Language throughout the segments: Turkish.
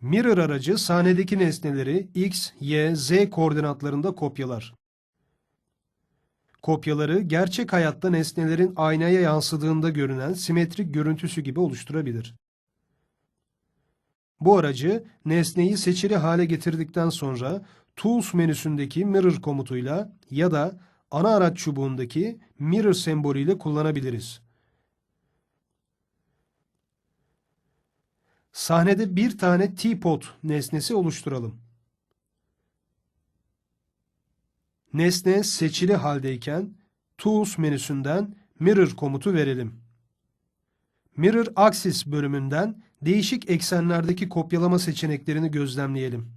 Mirror aracı sahnedeki nesneleri x, y, z koordinatlarında kopyalar. Kopyaları gerçek hayatta nesnelerin aynaya yansıdığında görünen simetrik görüntüsü gibi oluşturabilir. Bu aracı nesneyi seçili hale getirdikten sonra Tools menüsündeki Mirror komutuyla ya da ana araç çubuğundaki Mirror sembolüyle kullanabiliriz. Sahnede bir tane teapot nesnesi oluşturalım. Nesne seçili haldeyken Tools menüsünden Mirror komutu verelim. Mirror Axis bölümünden değişik eksenlerdeki kopyalama seçeneklerini gözlemleyelim.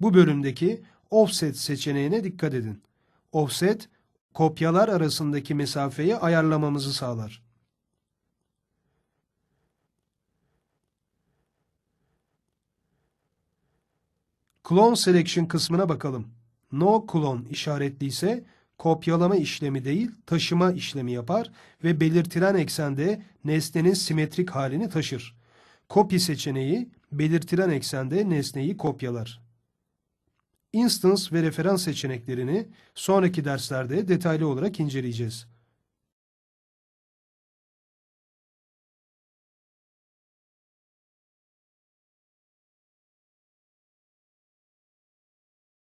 Bu bölümdeki Offset seçeneğine dikkat edin. Offset, kopyalar arasındaki mesafeyi ayarlamamızı sağlar. Clone Selection kısmına bakalım. No Clone işaretliyse kopyalama işlemi değil, taşıma işlemi yapar ve belirtilen eksende nesnenin simetrik halini taşır. Copy seçeneği belirtilen eksende nesneyi kopyalar. Instance ve referans seçeneklerini sonraki derslerde detaylı olarak inceleyeceğiz.